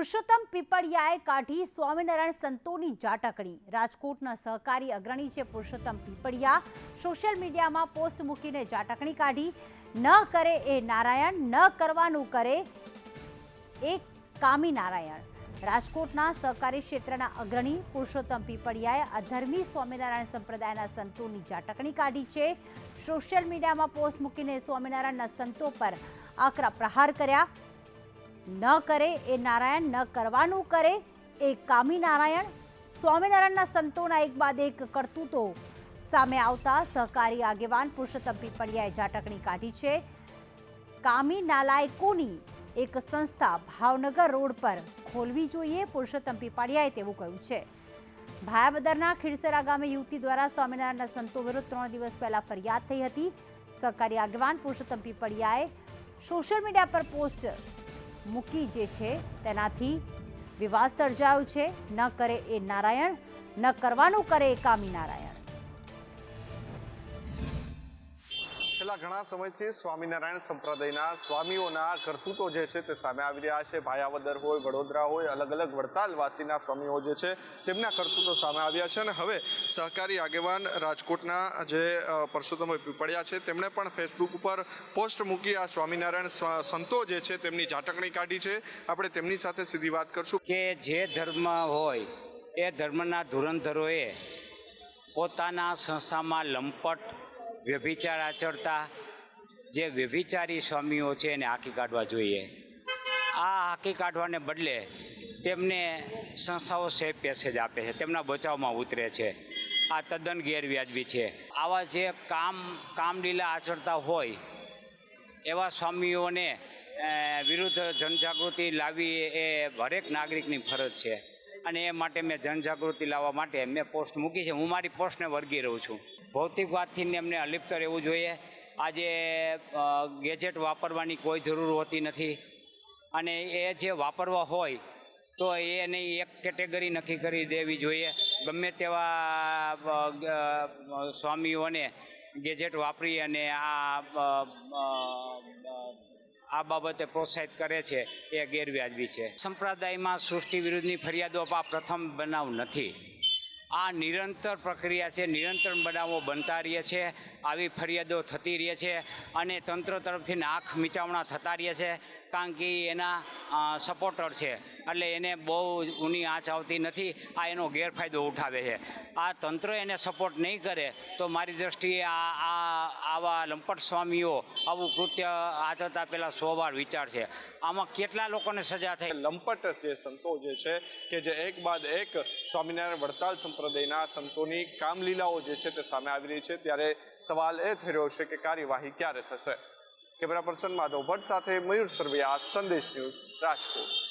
પુરુષોત્તમ પીપળિયાએ કાઢી સ્વામિનારાયણ સંતોની જાટકણી રાજકોટના સહકારી અગ્રણી છે પુરુષોત્તમ પીપળિયા. સોશિયલ મીડિયામાં પોસ્ટ મૂકીને જાટકણી કાઢી. ન કરે એ નારાયણ, ન કરવાનું કરે એ કામી નારાયણ. રાજકોટના સહકારી ક્ષેત્રના અગ્રણી પુરુષોત્તમ પીપળિયાએ અધર્મી સ્વામિનારાયણ સંપ્રદાયના સંતોની જાટકણી કાઢી છે. સોશિયલ મીડિયામાં પોસ્ટ મૂકીને સ્વામિનારાયણના સંતો પર આકરા પ્રહાર કર્યા. ન કરે, એ નારાયણ ન કરવાનું કરે, એ કામી નારાયણ સ્વામિનારાયણના સંતોના એક બાદ એક કરતૂતો સામે આવતા સહકારી આગેવાન પુરુષોત્તમ પીપળિયાએ ઝાટકણી કાઢી છે. કામી નાલાયકોની એક સંસ્થા ભાવનગર રોડ પર ખોલવી જોઈએ, પુરુષોત્તમ પીપાળિયાએ તેવું કહ્યું છે. ભાયાબદરના ખીરસરા ગામે યુવતી દ્વારા સ્વામિનારાયણના સંતો વિરુદ્ધ ત્રણ દિવસ પહેલા ફરિયાદ થઈ હતી. સહકારી આગેવાન પુરુષોત્તમ પીપળિયાએ સોશિયલ મીડિયા પર પોસ્ટ મૂકી જે છે તેનાથી વિવાદ સર્જાયો છે. ન કરે એ નારાયણ, ન કરવાનું કરે એ કામી નારાયણ છેલ્લા ઘણા સમયથી સ્વામિનારાયણ સંપ્રદાયના સ્વામીઓના કરતૂતો જે છે તે સામે આવી રહ્યા છે. ભાયાવદર હોય, વડોદરા હોય, અલગ અલગ વડતાલવાસીના સ્વામીઓ જે છે તેમના કરતૂતો સામે આવ્યા છે અને હવે સહકારી આગેવાન રાજકોટના જે પરસોત્તમભાઈ પીપળિયા છે તેમણે પણ ફેસબુક ઉપર પોસ્ટ મૂકી આ સ્વામિનારાયણ સંતો જે છે તેમની ઝાટકણી કાઢી છે. આપણે તેમની સાથે સીધી વાત કરશું. કે જે ધર્મ હોય, એ ધર્મના ધુરંધરોએ પોતાના સંસ્થામાં લંપટ વ્યભિચાર આચરતા જે વ્યભિચારી સ્વામીઓ છે એને હાંકી કાઢવા જોઈએ. આ હાંકી કાઢવાને બદલે તેમને સંસ્થાઓ સેફ પેસેજ આપે છે, તેમના બચાવમાં ઉતરે છે. આ તદ્દન ગેરવ્યાજબી છે. આવા જે કામ, કામલીલા આચરતા હોય, એવા સ્વામીઓને વિરુદ્ધ જનજાગૃતિ લાવવી એ હરેક નાગરિકની ફરજ છે. અને એ માટે મેં જનજાગૃતિ લાવવા માટે મેં પોસ્ટ મૂકી છે. હું મારી પોસ્ટને વર્ગી રહું છું. ભૌતિક વાતથી એમને અલિપ્ત રહેવું જોઈએ. આજે ગેજેટ વાપરવાની કોઈ જરૂર હોતી નથી. અને એ જે વાપરવા હોય, તો એને એક કેટેગરી નક્કી કરી દેવી જોઈએ. ગમે તેવા સ્વામીઓને ગેજેટ વાપરી અને આ આ બાબતે પ્રોત્સાહિત કરે છે, એ ગેરવ્યાજબી છે. સંપ્રદાયમાં સૃષ્ટિ વિરુદ્ધની ફરિયાદો આ પ્રથમ બનાવ નથી. આ નિરંતર પ્રક્રિયા છે, નિરંતર બનાવો બનતા રહે છે, આવી ફરિયાદો થતી રહે છે અને તંત્ર તરફથી આંખ મીચાવણા થતા રહે છે, કારણ કે એના સપોર્ટર છે. એટલે એને બહુ ઊની આંચ આવતી નથી. આ એનો ગેરફાયદો ઉઠાવે છે. આ તંત્ર એને સપોર્ટ નહીં કરે તો મારી દ્રષ્ટિએ આ આ, આવા લંપટ સ્વામીઓ આવું કૃત્ય આચરતા પહેલાં સો વાર વિચાર છે. આમાં કેટલા લોકોને સજા થઈ? લંપટ જે સંતો જે છે કે જે એક બાદ એક સ્વામિનારાયણ વડતાલ સંપ્રદાયના સંતોની કામલીલાઓ જે છે તે સામે આવી રહી છે. ત્યારે સવાલ એ થઈ રહ્યો છે કે કાર્યવાહી ક્યારે થશે? કેમેરા પર્સન માધવ ભટ્ટ સાથે મયુર સરવૈયા સંદેશ ન્યૂઝ રાજકોટ.